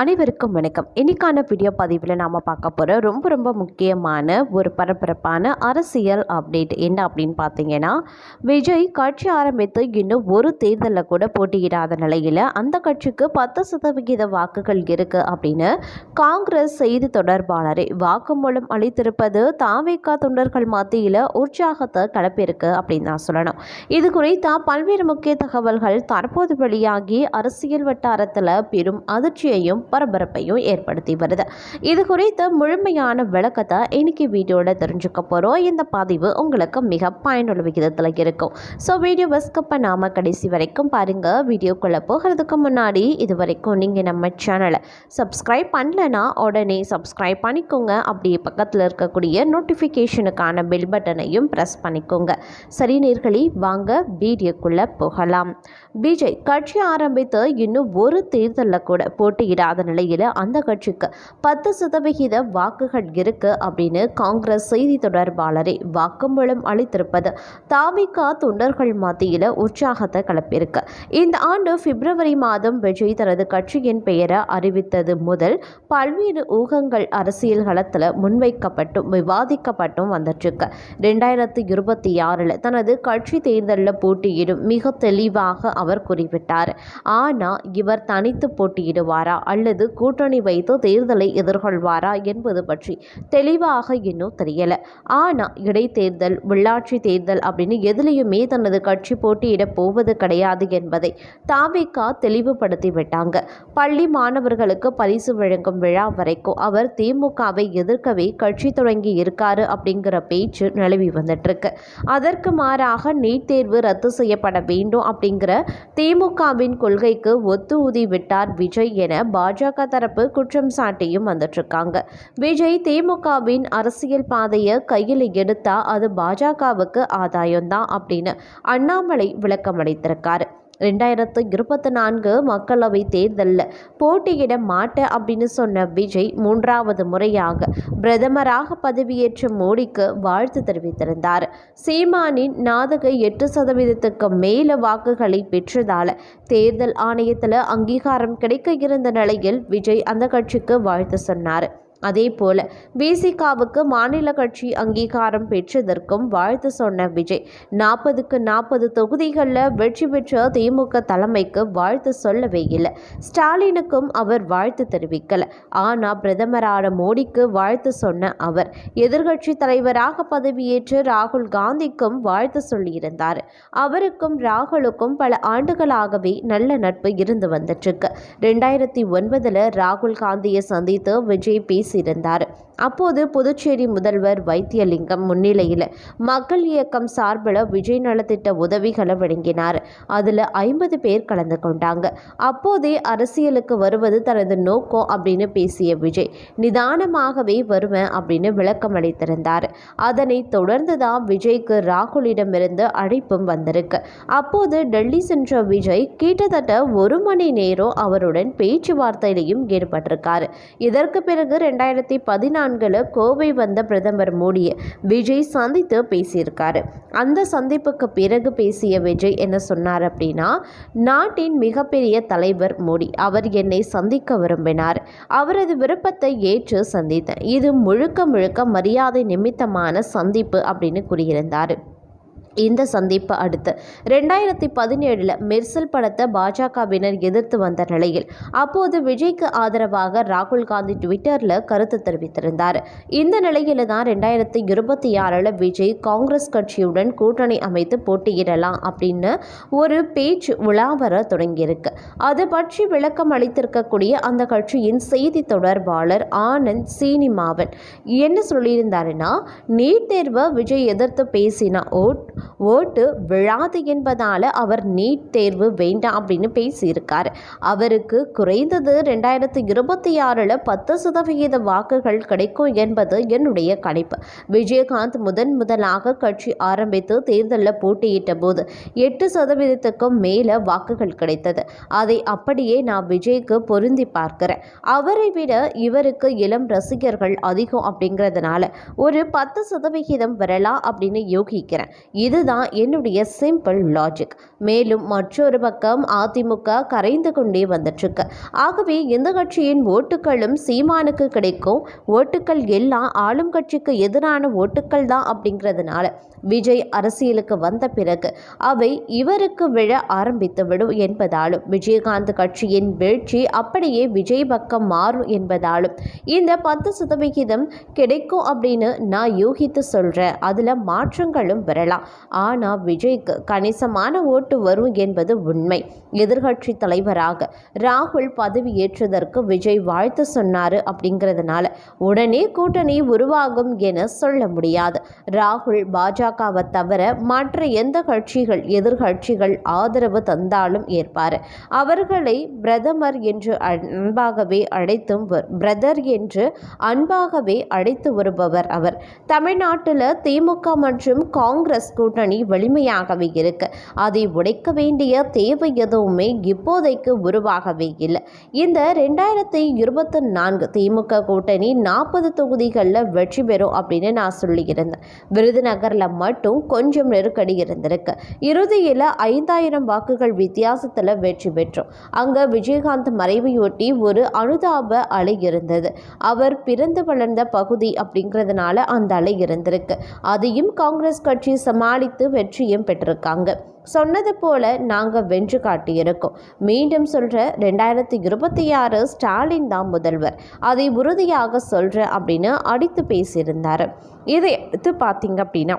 அனைவருக்கும் வணக்கம். இன்னைக்கான வீடியோ பதிவில் நாம் பார்க்க போகிற ரொம்ப ரொம்ப முக்கியமான ஒரு பரபரப்பான அரசியல் அப்டேட் என்ன அப்படின்னு பார்த்தீங்கன்னா விஜய் கட்சி ஆரம்பித்து இன்னும் ஒரு தேர்தலில் கூட போட்டியிடாத நிலையில் அந்த கட்சிக்கு பத்து சதவிகித வாக்குகள் இருக்குது அப்படின்னு காங்கிரஸ் செய்தி தொடர்பாளரை வாக்குமூலம் அளித்திருப்பது தாவேக்கா தொண்டர்கள் மத்தியில் உற்சாகத்தை கலப்பிருக்கு அப்படின்னு தான் சொல்லணும். இது குறித்த பல்வேறு முக்கிய தகவல்கள் தற்போது வெளியாகி அரசியல் வட்டாரத்தில் பெரும் அதிர்ச்சியையும் பரபரப்பையும் ஏற்படுத்தி வருது. இது குறித்து முழுமையான விளக்கத்தை இன்னைக்கு வீடியோவில் தெரிஞ்சுக்க போகிறோம் இந்த பதிவு உங்களுக்கு மிக பயனுள்ள விகிதத்தில் இருக்கும். ஸோ வீடியோவை ஸ்கிப் பண்ணாமல் கடைசி வரைக்கும் பாருங்கள் வீடியோக்குள்ளே போகிறதுக்கு முன்னாடி இது வரைக்கும் நீங்கள் நம்ம சேனலை சப்ஸ்கிரைப் பண்ணலன்னா உடனே சப்ஸ்கிரைப் பண்ணிக்கோங்க. அப்படியே பக்கத்தில் இருக்கக்கூடிய நோட்டிஃபிகேஷனுக்கான பெல் பட்டனையும் ப்ரெஸ் பண்ணிக்கோங்க. சரி நேர்களி வாங்க வீடியோக்குள்ளே போகலாம். பிஜே கட்சி ஆரம்பித்து இன்னும் ஒரு தேர்தலில் கூட இல்லாத நிலையில் அந்த கட்சிக்கு பத்து சதவிகித வாக்குகள் இருக்கு அப்படின்னு காங்கிரஸ் செய்தி தொடர்பாளரை வாக்குமூலம் அளித்திருப்பது தாவிகா தொண்டர்கள் மத்தியில் உற்சாகத்தை கிளப்பியிருக்கு. இந்த ஆண்டு பிப்ரவரி மாதம் விஜய் தனது கட்சியின் பெயரை அறிவித்தது முதல் பல்வேறு ஊகங்கள் அரசியல் களத்தில் முன்வைக்கப்பட்டும் விவாதிக்கப்பட்டும் வந்துட்டுருக்கு. ரெண்டாயிரத்தி இருபத்தி ஆறில் தனது கட்சி தேர்தலில் போட்டியிடும் மிக தெளிவாக அவர் குறிப்பிட்டார். ஆனால் இவர் தனித்து போட்டியிடுவாரா அல்லது கூட்டணி வைத்து தேர்தலை எதிர்கொள்வாரா என்பது பற்றி தெளிவாக இன்னும் தெரியல. ஆனால் இடைத்தேர்தல் உள்ளாட்சி தேர்தல் அப்படின்னு எதுலேயுமே தனது கட்சி போட்டியிட போவது கிடையாது என்பதை தாவிகா தெளிவுபடுத்தி விட்டாங்க. பள்ளி மாணவர்களுக்கு பரிசு வழங்கும் விழா வரைக்கும் அவர் திமுகவை எதிர்க்கவே கட்சி தொடங்கி இருக்காரு அப்படிங்கிற பேச்சு நிலவி வந்துட்டுருக்கு. அதற்கு மாறாக நீட் தேர்வு ரத்து செய்யப்பட வேண்டும் அப்படிங்கிற திமுகவின் கொள்கைக்கு ஒத்து ஊதி விட்டார் விஜய் என பாஜக பாஜக தரப்பு குற்றம் சாட்டியும் வந்துட்டு இருக்காங்க விஜய் திமுகவின் அரசியல் பாதையை கையில் எடுத்தா அது பாஜகவுக்கு ஆதாயம்தான் அப்படின்னு அண்ணாமலை விளக்கம் அளித்திருக்காரு ரெண்டாயிரத்து இருபத்தி நான்கு மக்களவை தேர்தலில் போட்டியிட மாட்டேன் அப்படின்னு சொன்ன விஜய் மூன்றாவது முறையாக பிரதமராக பதவியேற்ற மோடிக்கு வாழ்த்து தெரிவித்திருந்தார். சீமானின் நாதக எட்டு சதவீதத்துக்கு மேல வாக்குகளை பெற்றதால தேர்தல் ஆணையத்தில் அங்கீகாரம் கிடைக்க இருந்த நிலையில் விஜய் அந்த கட்சிக்கு வாழ்த்து சொன்னார். அதே போல பிசிகாவுக்கு மாநில கட்சி அங்கீகாரம் பெற்றதற்கும் வாழ்த்து சொன்ன விஜய். நாற்பதுக்கு நாற்பது தொகுதிகளில் வெற்றி பெற்ற திமுக தலைமைக்கு வாழ்த்து சொல்லவே இல்லை. ஸ்டாலினுக்கும் அவர் வாழ்த்து தெரிவிக்கல. ஆனால் பிரதமரான மோடிக்கு வாழ்த்து சொன்ன அவர் எதிர்கட்சி தலைவராக பதவியேற்று ராகுல் காந்திக்கும் வாழ்த்து சொல்லியிருந்தார். அவருக்கும் ராகுலுக்கும் பல ஆண்டுகளாகவே நல்ல நட்பு இருந்து வந்துட்டுருக்கு ரெண்டாயிரத்தி ஒன்பதில் ராகுல் காந்தியை சந்தித்து விஜய் பேசி இருந்தார் அப்போது புதுச்சேரி முதல்வர் வைத்தியலிங்கம் முன்னிலையில் மக்கள் இயக்கம் சார்பில் விஜய் நலத்திட்ட உதவிகளை வழங்கினார். அதில் ஐம்பது பேர் கலந்து கொண்டாங்க. அப்போதே அரசியலுக்கு வருவது தனது நோக்கம் அப்படின்னு பேசிய விஜய் நிதானமாகவே வருவேன் அப்படின்னு விளக்கம் அளித்திருந்தார். அதனை தொடர்ந்து தான் விஜய்க்கு ராகுலிடமிருந்து அழைப்பும் வந்திருக்கு. அப்போது டெல்லி சென்ற விஜய் கிட்டத்தட்ட ஒரு மணி நேரம் அவருடன் பேச்சுவார்த்தையிலையும் ஈடுபட்டிருக்கார். இதற்கு பிறகு ரெண்டாயிரத்தி பதினான்கில் கோவை வந்த பிரதமர் மோடியை விஜய் சந்தித்து பேசியிருக்காரு. அந்த சந்திப்புக்கு பிறகு பேசிய விஜய் என்ன சொன்னார் அப்படின்னா நாட்டின் மிகப்பெரிய தலைவர் மோடி அவர் என்னை சந்திக்க விரும்பினார். அவரது விருப்பத்தை ஏற்று சந்தித்தேன். இது முழுக்க முழுக்க மரியாதை நிமித்தமான சந்திப்பு அப்படின்னு கூறியிருந்தார். இந்த சந்திப்பு அடுத்து. ரெண்டாயிரத்தி பதினேழில் மெர்சல் படத்தை பாஜகவினர் எதிர்த்து வந்த நிலையில் அப்போது விஜய்க்கு ஆதரவாக ராகுல் காந்தி ட்விட்டரில் கருத்து தெரிவித்திருந்தார். இந்த நிலையில தான் ரெண்டாயிரத்தி இருபத்தி ஆறில் விஜய் காங்கிரஸ் கட்சியுடன் கூட்டணி அமைத்து போட்டியிடலாம் அப்படின்னு ஒரு பேச்சு உலாவர தொடங்கியிருக்கு. அது பற்றி விளக்கம் அளித்திருக்கக்கூடிய அந்த கட்சியின் செய்தி தொடர்பாளர் ஆனந்த் சீனிமாவன் என்ன சொல்லியிருந்தாருன்னா நீட் தேர்வை விஜய் எதிர்த்து பேசினா ஓட் ஓட்டு விழாது என்பதால் அவர் நீட் தேர்வு வேண்டாம் அப்படின்னு பேசியிருக்கார். அவருக்கு குறைந்தது ரெண்டாயிரத்தி இருபத்தி ஆறில் பத்து சதவிகித வாக்குகள் கிடைக்கும் என்பது என்னுடைய கணிப்பு. விஜயகாந்த் முதன் முதலாக கட்சி ஆரம்பித்து தேர்தலில் போட்டியிட்ட போது எட்டு சதவீதத்துக்கும் மேலே வாக்குகள் கிடைத்தது. அதை அப்படியே நான் விஜய்க்கு பொருந்தி பார்க்கிறேன். அவரை விட இவருக்கு இளம் ரசிகர்கள் அதிகம் அப்படிங்கிறதுனால ஒரு பத்து சதவிகிதம் வரலாம் அப்படின்னு யோகிக்கிறேன். இதுதான் என்னுடைய சிம்பிள் லாஜிக் மேலும் மற்றொரு பக்கம் அதிமுக கரைந்து கொண்டே வந்துட்டுருக்கு. ஆகவே இந்த கட்சியின் ஓட்டுகளும் சீமானுக்கு கிடைக்கும். ஓட்டுக்கள் எல்லாம் ஆளும் கட்சிக்கு எதிரான ஓட்டுக்கள் தான் அப்படிங்கிறதுனால விஜய் அரசியலுக்கு வந்த பிறகு அவை இவருக்கு விழ ஆரம்பித்து விடும் என்பதாலும் விஜயகாந்த் கட்சியின் வீழ்ச்சி அப்படியே விஜய் பக்கம் மாறும் என்பதாலும் இந்த பத்து சதவிகிதம் கிடைக்கும் அப்படின்னு நான் யூகித்து சொல்கிறேன் அதில் மாற்றங்களும் வரலாம். ஆனால் விஜய்க்கு கணிசமான ஓட்டு வரும் என்பது உண்மை. எதிர்கட்சி தலைவராக ராகுல் பதவி ஏற்றதற்கு விஜய் வாழ்த்து சொன்னார் அப்படிங்கிறதுனால உடனே கூட்டணி உருவாகும் என சொல்ல முடியாது. ராகுல் பாஜகவை தவிர மற்ற எந்த கட்சிகள் எதிர்கட்சிகள் ஆதரவு தந்தாலும் ஏற்பார். அவர்களை பிரதமர் என்று அன்பாகவே அழைத்தும் பிரதர் என்று அன்பாகவே அழைத்து வருபவர் அவர். தமிழ்நாட்டில் திமுக மற்றும் காங்கிரஸ் கூட கூட்டணி வலிமையாகவே இருக்கு. அதை உடைக்க வேண்டிய தேவை எதுவுமே இப்போதைக்கு உருவாகவே இல்லை. இந்த ரெண்டாயிரத்தி இருபத்தி நான்கு திமுக கூட்டணி நாற்பது தொகுதிகளில் வெற்றி பெறும் அப்படின்னு நான் சொல்லியிருந்தேன். விருதுநகரில் மட்டும் கொஞ்சம் நெருக்கடி இருந்திருக்கு. இறுதியில் ஐந்தாயிரம் வாக்குகள் வித்தியாசத்தில் வெற்றி பெற்றோம். அங்கே விஜயகாந்த் மறைவையொட்டி ஒரு அனுதாப அலை இருந்தது. அவர் பிறந்து வளர்ந்த பகுதி அப்படிங்கிறதுனால அந்த அலை இருந்திருக்கு. அதையும் காங்கிரஸ் கட்சி சமாளித்து வெற்றியும் பெற்றிருக்காங்க. சொன்னது போல நாங்கள் வென்று காட்டியிருக்கோம். மீண்டும் சொல்கிற ரெண்டாயிரத்தி இருபத்தி ஆறு ஸ்டாலின் தான் முதல்வர். அதை உறுதியாக சொல்கிற அப்படின்னு அடித்து பேசியிருந்தார். இதை எடுத்து பார்த்தீங்க அப்படின்னா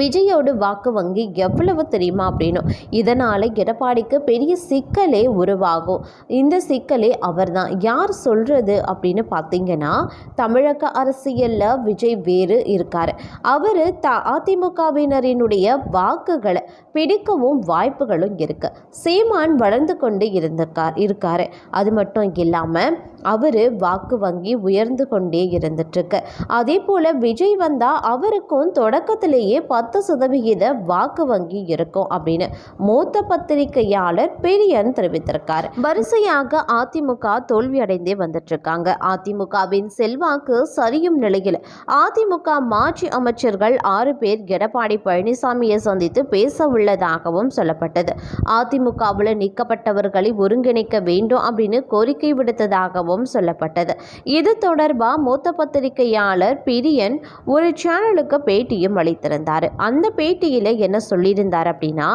விஜயோட வாக்கு வங்கி எவ்வளவு தெரியுமா அப்படின்னும் இதனால் எடப்பாடிக்கு பெரிய சிக்கலே உருவாகும். இந்த சிக்கலே அவர் தான் யார் சொல்கிறது அப்படின்னு பார்த்தீங்கன்னா தமிழக அரசியலில் விஜய் வேறு இருக்கார். அவர் த அதிமுகவினரினுடைய வாக்குகளை பிடிக்கவும் வாய்ப்புகளும் இருக்குது சீமான் வளர்ந்து கொண்டு இருந்திருக்கார் இருக்கார். அது மட்டும் இல்லாமல் அவர் வாக்கு வங்கி உயர்ந்து கொண்டே இருந்துட்டுருக்கு அதே போல் விஜய் வந்தால் அவருக்கும் தொடக்கத்திலேயே பத்து சதவிகித வாக்கு வங்கி இருக்கும் அப்படின்னு மூத்த பத்திரிகையாளர் பெரியன் தெரிவித்திருக்கார். வரிசையாக அதிமுக தோல்வியடைந்தே வந்துட்டு இருக்காங்க அதிமுகவின் செல்வாக்கு சரியும் நிலையில் அதிமுக மாற்றி அமைச்சர்கள் ஆறு பேர் எடப்பாடி பழனிசாமியை சந்தித்து பேச உள்ளதாகவும் சொல்லப்பட்டது. அதிமுகவில் நீக்கப்பட்டவர்களை ஒருங்கிணைக்க வேண்டும் அப்படின்னு கோரிக்கை விடுத்ததாகவும் சொல்லப்பட்டது. இது தொடர்பாக மூத்த பத்திரிகையாளர் பிரியன் ஒரு சேனலுக்கு பேட்டியும் அளித்திருந்தார். அந்த பேட்டியில் என்ன சொல்லியிருந்தார் அப்படின்னா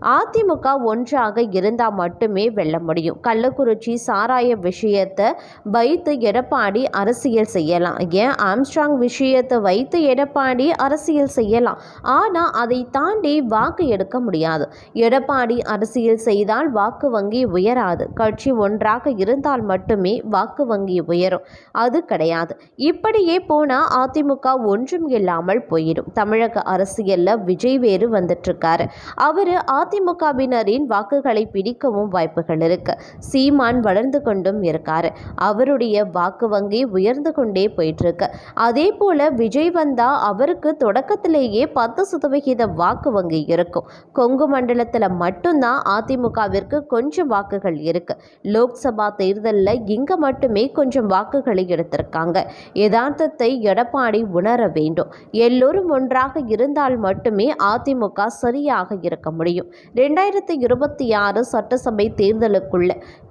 அதிமுக ஒன்றாக இருந்தால் மட்டுமே வெல்ல முடியும். கள்ளக்குறிச்சி சாராய விஷயத்தை வைத்து எடப்பாடி அரசியல் செய்யலாம். ஏன்? ஆம்ஸ்ட்ராங் விஷயத்தை வைத்து எடப்பாடி அரசியல் செய்யலாம். ஆனால் அதை தாண்டி வாக்கு எடுக்க முடியாது. எடப்பாடி அரசியல் செய்தால் வாக்கு வங்கி உயராது. கட்சி ஒன்றாக இருந்தால் மட்டுமே வாக்கு வங்கி உயரும். அது கிடையாது. இப்படியே போனால் அதிமுக ஒன்றும் இல்லாமல் போயிடும். தமிழக அரசியலில் விஜய் வேறு வந்துட்டுருக்காரு. அவர் அதிமுகவினரின் வாக்குகளை பிடிக்கவும் வாய்ப்புகள் இருக்கு. சீமான் வளர்ந்து கொண்டும் இருக்காரு. அவருடைய வாக்கு வங்கி உயர்ந்து கொண்டே போயிட்டுருக்கு. அதே போல் விஜய் வந்தால் அவருக்கு தொடக்கத்திலேயே பத்து சதவிகித வாக்கு வங்கி இருக்கும். கொங்கு மண்டலத்தில் மட்டும்தான் அதிமுகவிற்கு கொஞ்சம் வாக்குகள் இருக்கு. லோக்சபா தேர்தலில் இங்கே மட்டுமே கொஞ்சம் வாக்குகளை எடுத்திருக்காங்க. யதார்த்தத்தை எடப்பாடி உணர வேண்டும். எல்லோரும் ஒன்றாக இருந்து இருந்தால் மட்டுமே அதிமுக சரியாக இருக்க முடியும். ரெண்டாயிரத்தி இருபத்தி ஆறு சட்டசபை தேர்தலுக்குள்ள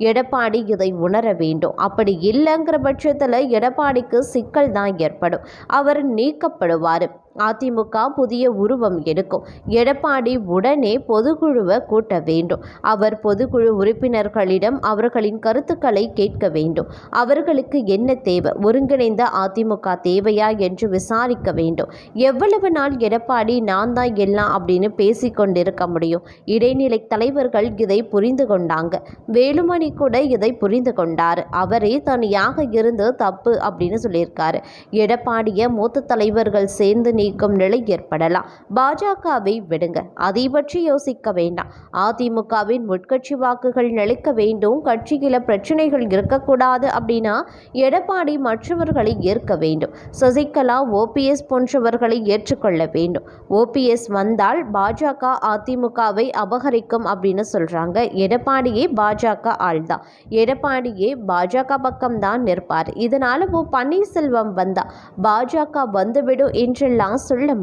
எடப்பாடி இதை உணர வேண்டும். அப்படி இல்லைங்கிற பட்சத்தில் எடப்பாடிக்கு சிக்கல் தான் ஏற்படும். அவர் நீக்கப்படுவார். அதிமுக புதிய உருவம் எடுக்கும். எடப்பாடி உடனே பொதுக்குழுவை கூட்ட வேண்டும். அவர் பொதுக்குழு உறுப்பினர்களிடம் அவர்களின் கருத்துக்களை கேட்க வேண்டும். அவர்களுக்கு என்ன தேவை? ஒருங்கிணைந்த அதிமுக தேவையா என்று விசாரிக்க வேண்டும். எவ்வளவு நாள் எடப்பாடி நான் தான் எல்லாம் அப்படின்னு பேசிக்கொண்டிருக்க முடியும். இடைநிலை தலைவர்கள் இதை புரிந்து கொண்டாங்க. வேலுமணி கூட இதை புரிந்து கொண்டார். அவரே தனியாக இருந்து தப்பு அப்படின்னு சொல்லியிருக்காரு. எடப்பாடிய மூத்த தலைவர்கள் சேர்ந்து நீக்கும் நிலை ஏற்படலாம். பாஜகவை விடுங்க. அதை பற்றி யோசிக்க வேண்டாம். அதிமுகவின் உட்கட்சி வாக்குகள் நிலைக்க வேண்டும். கட்சியில பிரச்சனைகள் இருக்கக்கூடாது அப்படின்னா எடப்பாடி மற்றவர்களை ஏற்க வேண்டும். சசிகலா ஓபிஎஸ் போன்றவர்களை ஏற்றுக்கொள்ள வேண்டும். ஓபிஎஸ் வந்தால் பாஜக அதிமுகவை அபகரிக்கும் அப்படின்னு சொல்றாங்க. எடப்பாடியே பாஜக ஆள்தான். எடப்பாடியே பாஜக பக்கம்தான் நிற்பார். இதனால ஓ பன்னீர்செல்வம் வந்தா பாஜக வந்துவிடும் என்றெல்லாம் தான் சொல்ல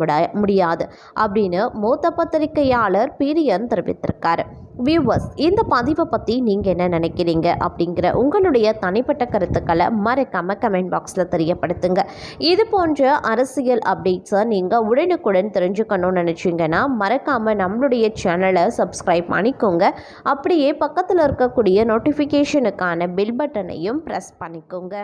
முடியாது அப்படின்னு மூத்த பத்திரிகையாளர் பிரியன் தெரிவித்திருக்காரு. வியூவர்ஸ் இந்த பதிவை பற்றி நீங்கள் என்ன நினைக்கிறீங்க? அப்படிங்கிற உங்களுடைய தனிப்பட்ட கருத்துக்களை மறக்காமல் கமெண்ட் பாக்ஸில் தெரியப்படுத்துங்க. இது போன்ற அரசியல் அப்டேட்ஸை நீங்கள் உடனுக்குடன் தெரிஞ்சுக்கணும்னு நினச்சிங்கன்னா மறக்காமல் நம்மளுடைய சேனலை சப்ஸ்கிரைப் பண்ணிக்கோங்க. அப்படியே பக்கத்தில் இருக்கக்கூடிய நோட்டிஃபிகேஷனுக்கான பில் பட்டனையும் ப்ரெஸ் பண்ணிக்கோங்க.